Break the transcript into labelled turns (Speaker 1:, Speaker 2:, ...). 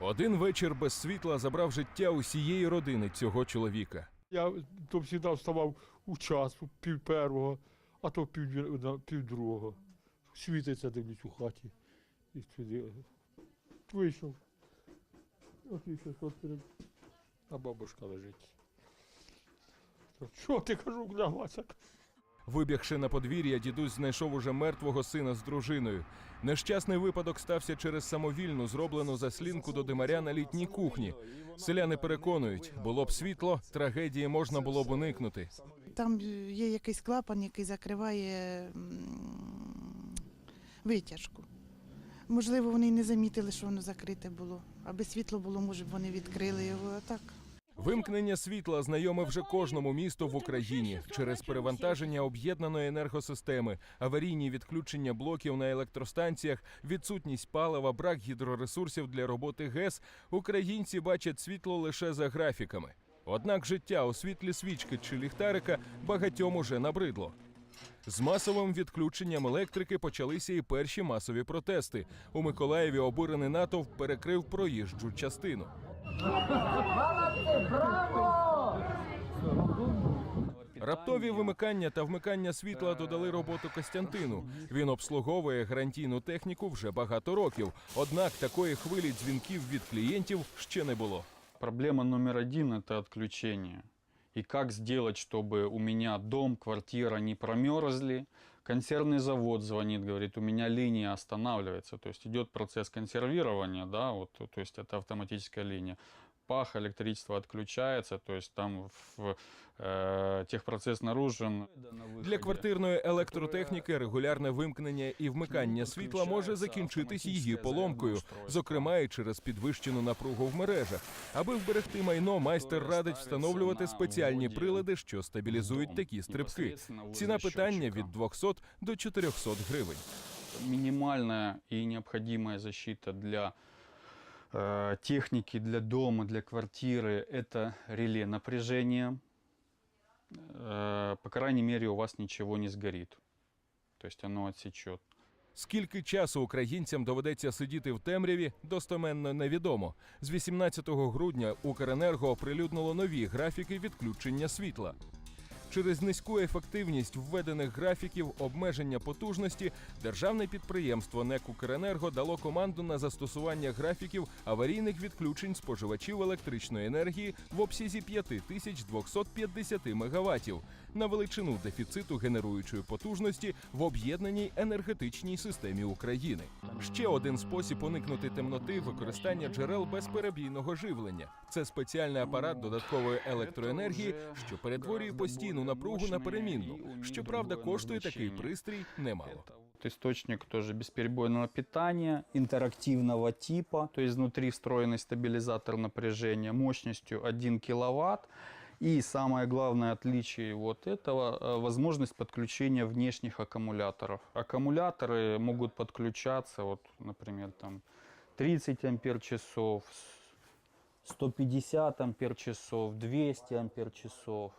Speaker 1: Один вечір без світла забрав життя усієї родини цього чоловіка.
Speaker 2: Я то завжди вставав у час, у пів першого, а то пів, пів другого. Світиться дивлюсь у хаті. І вийшов. А бабушка лежить. Що ти кажу, лягла
Speaker 1: Вибігши на подвір'я, дідусь знайшов уже мертвого сина з дружиною. Нещасний випадок стався через самовільну зроблену заслінку до димаря на літній кухні. Селяни переконують, було б світло, трагедії можна було б уникнути.
Speaker 3: Там є якийсь клапан, який закриває витяжку. Можливо, вони не замітили, що воно закрите було. Аби світло було, може б вони відкрили його, а так.
Speaker 1: Вимкнення світла знайоме вже кожному місту в Україні через перевантаження об'єднаної енергосистеми, аварійні відключення блоків на електростанціях, відсутність палива, брак гідроресурсів для роботи ГЕС. Українці бачать світло лише за графіками. Однак життя у світлі свічки чи ліхтарика багатьом уже набридло. З масовим відключенням електрики почалися і перші масові протести. У Миколаєві обурений натовп перекрив проїжджу частину. Раптові вимикання та вмикання світла додали роботу Костянтину. Він обслуговує гарантійну техніку вже багато років. Однак такої хвилі дзвінків від клієнтів ще не було.
Speaker 4: Проблема номер один – это отключение. И как сделать, чтобы у меня дом, квартира не промерзли. Консервный завод звонит, говорит, у меня линия останавливается. То есть идет процесс консервирования, да, вот, то есть это автоматическая линия Пах, электричество отключается, то есть там в, э, техпроцесс наружен.
Speaker 1: Для квартирної електротехніки регулярне вимкнення і вмикання світла може закінчитись її поломкою, зокрема і через підвищену напругу в мережах. Аби вберегти майно, майстер радить встановлювати спеціальні прилади, що стабілізують такі стрибки. Ціна питання від 200 до 400 гривень.
Speaker 4: минимальная и необходимая защита для э, техники, для дома, для квартиры – это реле напряжения. Э, по крайней мере, у вас ничего не сгорит. То есть оно отсечет.
Speaker 1: Скільки часу українцям доведеться сидіти в темряві, достеменно невідомо. З 18 грудня Укренерго оприлюднило нові графіки відключення світла. Через низьку ефективність введених графіків обмеження потужності державне підприємство НЕК «Укренерго» дало команду на застосування графіків аварійних відключень споживачів електричної енергії в обсязі 5250 МВт на величину дефіциту генеруючої потужності в об'єднаній енергетичній системі України. Ще один спосіб уникнути темноти використання джерел безперебійного живлення. Це спеціальний апарат додаткової електроенергії, що перетворює постійну напругу на перемінну. Щоправда, коштує такий пристрій немало.
Speaker 4: Вот Источник тоже бесперебойного питания, интерактивного типа, то есть внутри встроенный стабилизатор напряжения мощностью 1 киловатт. И самое главное отличие вот этого – э, возможность подключения внешних аккумуляторов. Аккумуляторы могут подключаться, вот, например, там 30 ампер часов, 150 ампер часов, 200 ампер часов.